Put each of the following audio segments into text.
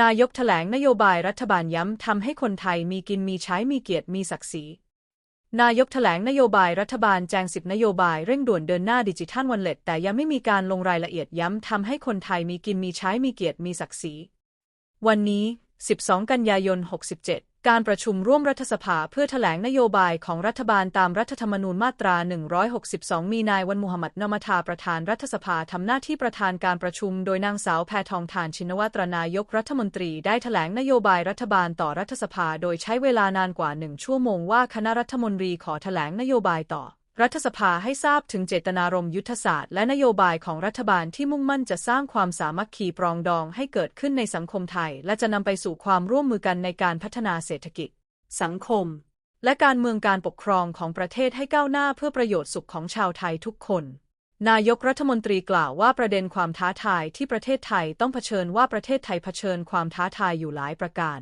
นายกแถลงนโยบายรัฐบาลย้ำทำให้คนไทยมีกินมีใช้มีเกียรติมีศักดิ์ศรี นายกแถลงนโยบายรัฐบาลแจงสิบนโยบายเร่งด่วนเดินหน้าดิจิทัลวันเล็ตแต่ยังไม่มีการลงรายละเอียดย้ำทำให้คนไทยมีกินมีใช้มีเกียรติมีศักดิ์ศรี วันนี้ 12 กันยายน 67 การประชุมร่วมรัฐสภาเพื่อแถลงนโยบายของรัฐบาลตามรัฐธรรมนูญมาตรา 162 มีนายวันมุฮัมมัดนอมทาประธานรัฐสภาทำหน้าที่ประธานการประชุม โดยนางสาวแพทองทานชินวัตรนายกรัฐมนตรีได้แถลงนโยบายรัฐบาลต่อรัฐสภา โดยใช้เวลานานกว่าหนึ่งชั่วโมงว่าคณะรัฐมนตรีขอแถลงนโยบายต่อ รัฐสภาให้ทราบถึงเจตนารมณ์ยุทธศาสตร์และนโยบายของรัฐบาลที่มุ่งมั่นจะสร้างความสามัคคีปรองดองให้เกิดขึ้นในสังคมไทย และจะนำไปสู่ความร่วมมือกันในการพัฒนาเศรษฐกิจ สังคม และการเมืองการปกครองของประเทศให้ก้าวหน้าเพื่อประโยชน์สุขของชาวไทยทุกคน นายกรัฐมนตรีกล่าวว่าประเด็นความท้าทายที่ประเทศไทยต้องเผชิญว่าประเทศไทยเผชิญความท้าทายอยู่หลายประการ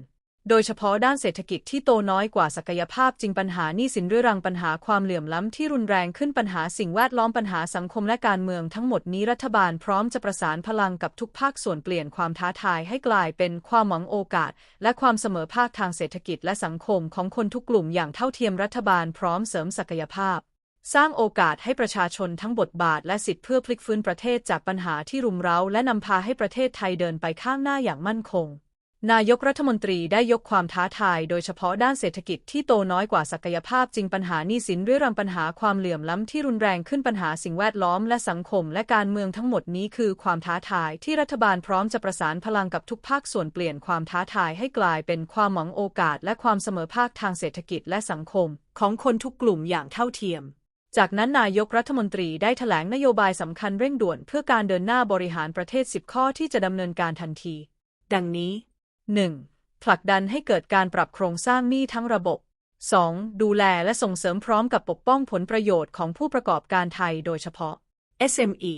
โดยเฉพาะด้านเศรษฐกิจที่โตน้อยกว่าศักยภาพจริงปัญหานี้สินเรื้อรังปัญหาความเหลื่อมล้ำที่รุนแรงขึ้นปัญหาสิ่งแวดล้อมปัญหาสังคมและการเมืองทั้งหมดนี้รัฐบาลพร้อมจะประสานพลังกับทุกภาคส่วนเปลี่ยนความท้าทายให้กลายเป็นความหวังโอกาส และความเสมอภาคทางเศรษฐกิจและสังคมของคนทุกกลุ่มอย่างเท่าเทียมรัฐบาลพร้อมเสริมศักยภาพสร้างโอกาสให้ประชาชนทั้งบทบาทและสิทธิเพื่อพลิกฟื้นประเทศจากปัญหาที่รุมเร้า และนำพาให้ประเทศไทยเดินไปข้างหน้าอย่างมั่นคง นายกรัฐมนตรีได้ยกความท้าทายโดยเฉพาะด้านเศรษฐกิจที่โตน้อยกว่าศักยภาพจริงปัญหาหนี้สินเรื้อรังปัญหาความเหลื่อมล้ำที่รุนแรงขึ้นปัญหาสิ่งแวดล้อมและสังคมและการเมืองทั้งหมดนี้คือความท้าทายที่รัฐบาลพร้อมจะประสานพลังกับทุกภาคส่วนเปลี่ยนความท้าทายให้กลายเป็นความหวังโอกาสและความเสมอภาคทางเศรษฐกิจและสังคม ของคนทุกกลุ่มอย่างเท่าเทียมจากนั้นนายกรัฐมนตรีได้แถลงนโยบายสำคัญเร่งด่วนเพื่อการเดินหน้าบริหารประเทศ 10 ข้อที่จะดำเนินการทันที ดังนี้ 1. ผลักดันให้เกิดการปรับโครงสร้างหนี้ทั้งระบบ 2. ดูแลและส่งเสริมพร้อมกับปกป้องผลประโยชน์ของผู้ประกอบการไทยโดยเฉพาะ SME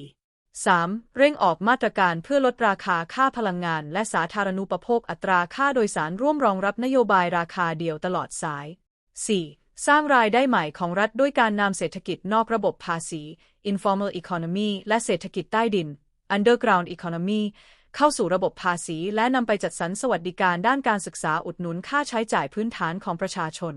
3. เร่งออกมาตรการเพื่อลดราคาค่าพลังงาน และสาธารณูปโภคอัตราค่าโดยสารร่วมรองรับนโยบายราคาเดียวตลอดสาย 4. สร้างรายได้ใหม่ของรัฐด้วยการนำเศรษฐกิจนอกระบบภาษี informal economy และเศรษฐกิจใต้ดิน underground economy เข้าสู่ระบบภาษีและนำไปจัดสรรสวัสดิการด้านการศึกษาอุดหนุนค่าใช้จ่ายพื้นฐานของประชาชน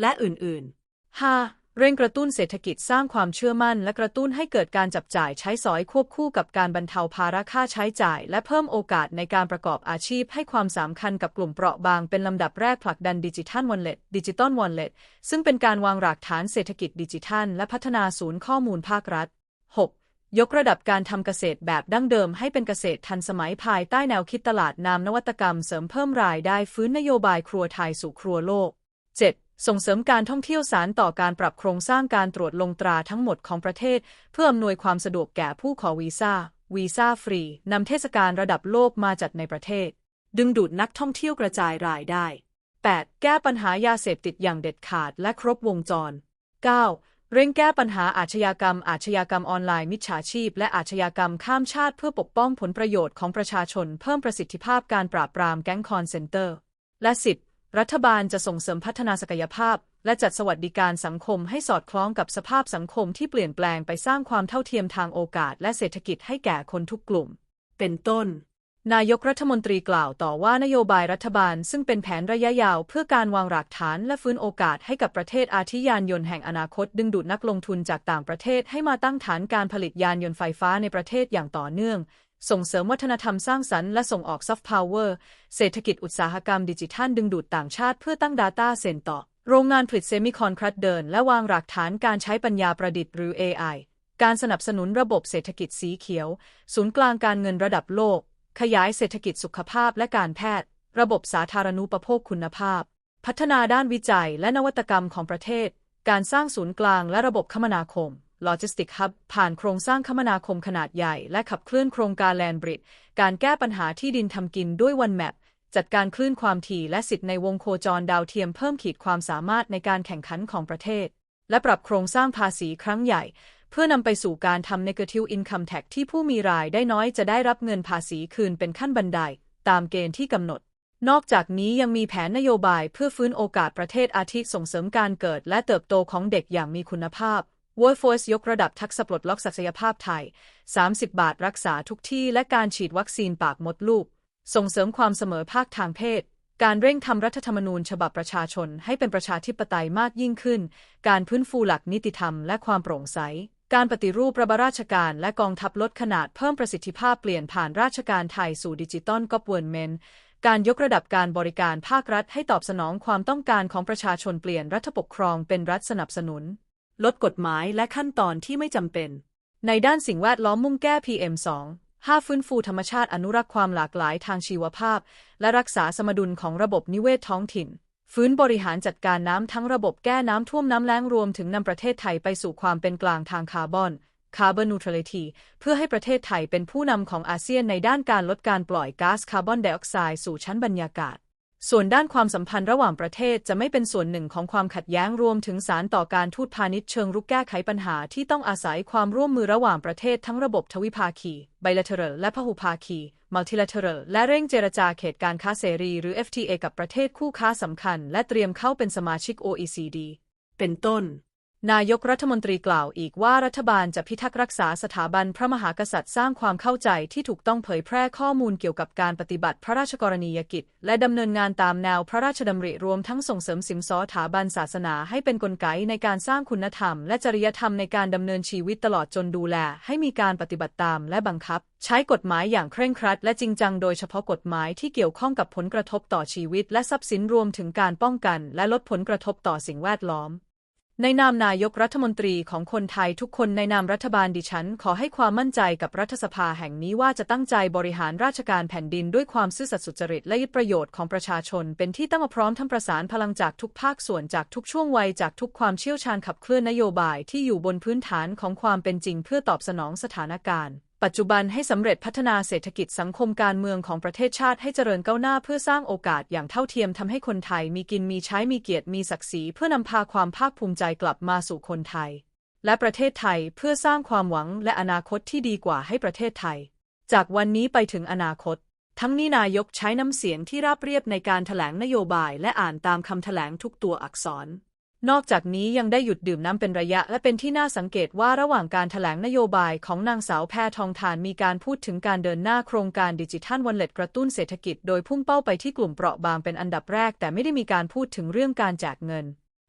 และอื่นๆ 5. เร่งกระตุ้นเศรษฐกิจสร้างความเชื่อมั่น และกระตุ้นให้เกิดการจับจ่ายใช้สอยควบคู่กับการบรรเทาภาระค่าใช้จ่าย และเพิ่มโอกาสในการประกอบอาชีพให้ความสำคัญกับกลุ่มเปราะบางเป็นลำดับแรกผลักดันดิจิทัลวอลเล็ตดิจิตอลวอลเล็ตซึ่งเป็นการวางรากฐานเศรษฐกิจดิจิทัล และพัฒนาศูนย์ข้อมูลภาครัฐ 6. ยกระดับการทำเกษตรแบบดั้งเดิมให้เป็นเกษตรทันสมัยภายใต้แนวคิดตลาดนามนวัตกรรมเสริมเพิ่มรายได้ฟื้นนโยบายครัวไทยสู่ครัวโลก 7. ส่งเสริมการท่องเที่ยวสารต่อการปรับโครงสร้างการตรวจลงตราทั้งหมดของประเทศ เพื่ออำนวยความสะดวกแก่ผู้ขอวีซ่าวีซ่าฟรีนำเทศกาลระดับโลกมาจัดในประเทศ ดึงดูดนักท่องเที่ยวกระจายรายได้ 8. แก้ปัญหายาเสพติดอย่างเด็ดขาดและครบวงจร 9. เร่งแก้ปัญหาอาชญากรรม อาชญากรรมออนไลน์มิจฉาชีพ และอาชญากรรมข้ามชาติเพื่อปกป้องผลประโยชน์ของประชาชน เพิ่มประสิทธิภาพการปราบปรามแก๊งคอนเซนเตอร์ และ 10. รัฐบาลจะส่งเสริมพัฒนาศักยภาพ และจัดสวัสดิการสังคมให้สอดคล้องกับสภาพสังคมที่เปลี่ยนแปลงไปสร้างความเท่าเทียมทางโอกาส และเศรษฐกิจให้แก่คนทุกกลุ่ม เป็นต้น นายกรัฐมนตรีกล่าวต่อว่านโยบายรัฐบาล ซึ่งเป็นแผนระยะยาวเพื่อการวางรากฐานและฟื้นโอกาสให้กับประเทศอาทิยานยนต์แห่งอนาคต ดึงดูดนักลงทุนจากต่างประเทศให้มาตั้งฐานการผลิตยานยนต์ไฟฟ้าในประเทศอย่างต่อเนื่อง ส่งเสริมวัฒนธรรมสร้างสรรค์และส่งออกซอฟต์พาวเวอร์เศรษฐกิจอุตสาหกรรมดิจิทัลดึงดูดต่างชาติเพื่อตั้ง Data เซ็นต่อโรงงานผลิตเซมิคอนครัดเดิน และวางรากฐานการใช้ปัญญาประดิษฐ์หรือ AI การสนับสนุนระบบเศรษฐกิจสีเขียว ศูนย์กลางการเงินระดับโลก ขยายเศรษฐกิจสุขภาพและการแพทย์ ระบบสาธารณูปโภคคุณภาพ พัฒนาด้านวิจัยและนวัตกรรมของประเทศ การสร้างศูนย์กลางและระบบคมนาคม Logistic Hub ผ่านโครงสร้างคมนาคมขนาดใหญ่ และขับเคลื่อนโครงการแลนบริดการแก้ปัญหาที่ดินทำกินด้วยวันแมปจัดการคลื่นความถี่และสิทธิ์ในวงโคจรดาวเทียมเพิ่มขีดความสามารถในการแข่งขันของประเทศ และปรับโครงสร้างภาษีครั้งใหญ่ เพื่อนำไปสู่การทำ Negative Income Tax ที่ผู้มีรายได้น้อยจะได้รับเงินภาษีคืนเป็นขั้นบันได ตามเกณฑ์ที่กำหนด นอกจากนี้ยังมีแผนนโยบายเพื่อฟื้นโอกาสประเทศอาทิส่งเสริมการเกิดและเติบโตของเด็กอย่างมีคุณภาพ Workforce ยกระดับทักษะปลดล็อกศักยภาพไทย 30 บาทรักษาทุกที่และการฉีดวัคซีนปากมดลูก ส่งเสริมความเสมอภาคทางเพศการเร่งทำรัฐธรรมนูญฉบับประชาชนให้เป็นประชาธิปไตยมากยิ่งขึ้น การพื้นฟูหลักนิติธรรมและความโปร่งใส การปฏิรูประบราชการและกองทัพลดขนาดเพิ่มประสิทธิภาพเปลี่ยนผ่านราชการไทยสู่ดิจิตอลกอบเวิร์นเมนการยกระดับการบริการภาครัฐให้ตอบสนองความต้องการของประชาชนเปลี่ยนรัฐปกครองเป็นรัฐสนับสนุน ลดกฎหมายและขั้นตอนที่ไม่จำเป็น ในด้านสิ่งแวดล้อมมุ่งแก้ PM 2 5ฟื้นฟูธรรมชาติอนุรักษ์ความหลากหลายทางชีวภาพ และรักษาสมดุลของระบบนิเวศท้องถิ่น ฟื้นบริหารจัดการน้ำทั้งระบบแก้น้ำท่วมน้ำแล้งรวมถึงนำประเทศไทยไปสู่ความเป็นกลางทางคาร์บอนคาร์บอนนูทรัลิตี้เพื่อให้ประเทศไทยเป็นผู้นำของอาเซียนในด้านการลดการปล่อยก๊าซคาร์บอนไดออกไซด์สู่ชั้นบรรยากาศ ส่วนด้านความสัมพันธ์ระหว่างประเทศจะไม่เป็นส่วนหนึ่งของความขัดแย้งรวมถึงสารต่อการทูตพาณิชย์เชิงรุกแก้ไขปัญหาที่ต้องอาศัยความร่วมมือระหว่างประเทศทั้งระบบทวิภาคี bilateral และพหุภาคี multilateral และเร่งเจรจาเขตการค้าเสรีหรือ FTA กับประเทศคู่ค้าสำคัญ และเตรียมเข้าเป็นสมาชิก OECD เป็นต้น นายกรัฐมนตรีกล่าวอีกว่ารัฐบาลจะพิทักษ์รักษาสถาบันพระมหากษัตริย์สร้างความเข้าใจที่ถูกต้องเผยแพร่ข้อมูลเกี่ยวกับการปฏิบัติพระราชกรณียกิจ และดำเนินงานตามแนวพระราชดำริรวมทั้งส่งเสริมสิมซอสถาบันศาสนาให้เป็นนกลไกในการสร้างคุณธรรม และจริยธรรมในการดำเนินชีวิตตลอดจนดูแล ให้มีการปฏิบัติตามและบังคับ ใช้กฎหมายอย่างเคร่งครัด และจริงจังโดยเฉพาะกฎหมายที่เกี่ยวข้องกับผลกระทบต่อชีวิต และทรัพย์สินรวมถึงการป้องกัน และลดผลกระทบต่อสิ่งแวดล้อม ในนามนายกรัฐมนตรีของคนไทยทุกคนในนามรัฐบาลดิฉัน ขอให้ความมั่นใจกับรัฐสภาแห่งนี้ว่าจะตั้งใจบริหารราชการแผ่นดินด้วยความซื่อสัตย์สุจริตและยึดประโยชน์ของประชาชน เป็นที่ตั้งมาพร้อมทั้งประสานพลังจากทุกภาคส่วนจากทุกช่วงวัยจากทุกความเชี่ยวชาญขับเคลื่อนนโยบายที่อยู่บนพื้นฐานของความเป็นจริงเพื่อตอบสนองสถานการณ์ ปัจจุบันให้สำเร็จพัฒนาเศรษฐกิจสังคมการเมืองของประเทศชาติให้เจริญก้าวหน้าเพื่อสร้างโอกาสอย่างเท่าเทียมทำให้คนไทยมีกินมีใช้มีเกียรติมีศักดิ์ศรีเพื่อนำพาความภาคภูมิใจกลับมาสู่คนไทย และประเทศไทยเพื่อสร้างความหวังและอนาคตที่ดีกว่าให้ประเทศไทย จากวันนี้ไปถึงอนาคต ทั้งนี้นายกใช้น้ำเสียงที่ราบเรียบในการถแถลงนโยบาย และอ่านตามคำถแถลงทุกตัวอักษร นอกจากนี้ยังได้หยุดดื่มน้ำเป็นระยะ และเป็นที่น่าสังเกตว่าระหว่างการถแถลงนโยบายของนางสาวแพทองทานมีการพูดถึงการเดินหน้าโครงการดิจิทัลวันเล็ตกระตุ้นเศรษฐกิจ โดยพุ่งเป้าไปที่กลุ่มเปราะบางเป็นอันดับแรก แต่ไม่ได้มีการพูดถึงเรื่องการแจกเงิน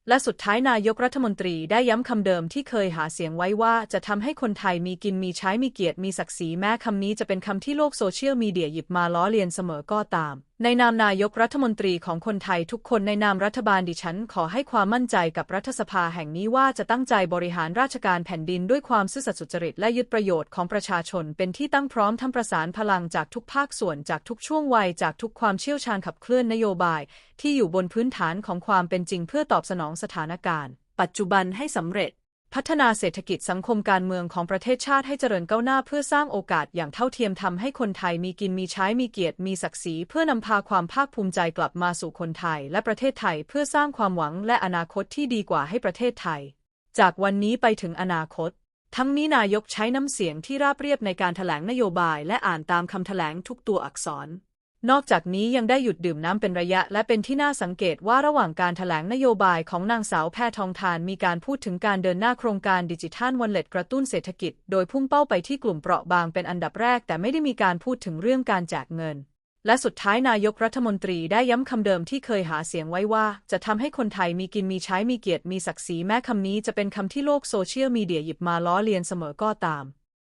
และสุดท้ายนายกรัฐมนตรีได้ย้ำคำเดิมที่เคยหาเสียงไว้ว่าจะทำให้คนไทยมีกินมีใช้มีเกียรติมีศักดิ์ศรีแม้คำนี้จะเป็นคำที่โลกโซเชียลมีเดียหยิบมาล้อเลียนเสมอก็ตามในนามนายกรัฐมนตรีของคนไทยทุกคนในนามรัฐบาลดิฉันขอให้ความมั่นใจกับรัฐสภาแห่งนี้ว่าจะตั้งใจบริหารราชการแผ่นดินด้วยความซื่อสัตย์สุจริตและยึดประโยชน์ของประชาชน เป็นที่ตั้งพร้อมทั้งประสานพลังจากทุกภาคส่วนจากทุกช่วงวัยจากทุกความเชี่ยวชาญขับเคลื่อนนโยบาย ที่อยู่บนพื้นฐานของความเป็นจริงเพื่อตอบสนองสถานการณ์ ปัจจุบันให้สำเร็จ พัฒนาเศรษฐกิจสังคมการเมืองของประเทศชาติให้เจริญก้าวหน้าเพื่อสร้างโอกาสอย่างเท่าเทียมทำให้คนไทยมีกินมีใช้มีเกียรติมีศักดิ์ศรีเพื่อนำพาความภาคภูมิใจกลับมาสู่คนไทย และประเทศไทยเพื่อสร้างความหวังและอนาคตที่ดีกว่าให้ประเทศไทย จากวันนี้ไปถึงอนาคต ทั้งนี้นายกใช้น้ำเสียงที่ราบเรียบในการถแถลงนโยบาย และอ่านตามคำแถลงทุกตัวอักษร นอกจากนี้ยังได้หยุดดื่มน้ำเป็นระยะ และเป็นที่น่าสังเกตว่าระหว่างการถแถลงนโยบายของนางสาวแพทองทานมีการพูดถึงการเดินหน้าโครงการดิจิทัลวันเล็ตกระตุ้นเศรษฐกิจ โดยพุ่งเป้าไปที่กลุ่มเปราะบางเป็นอันดับแรก แต่ไม่ได้มีการพูดถึงเรื่องการแจกเงิน และสุดท้ายนายกรัฐมนตรีได้ย้ำคำเดิมที่เคยหาเสียงไว้ว่า จะทำให้คนไทยมีกินมีใช้มีเกียรติมีศักดิ์ศรีแม้คำนี้จะเป็นคำที่โลกโซเชียลมีเดียหยิบมาล้อเลียนเสมอก็ตาม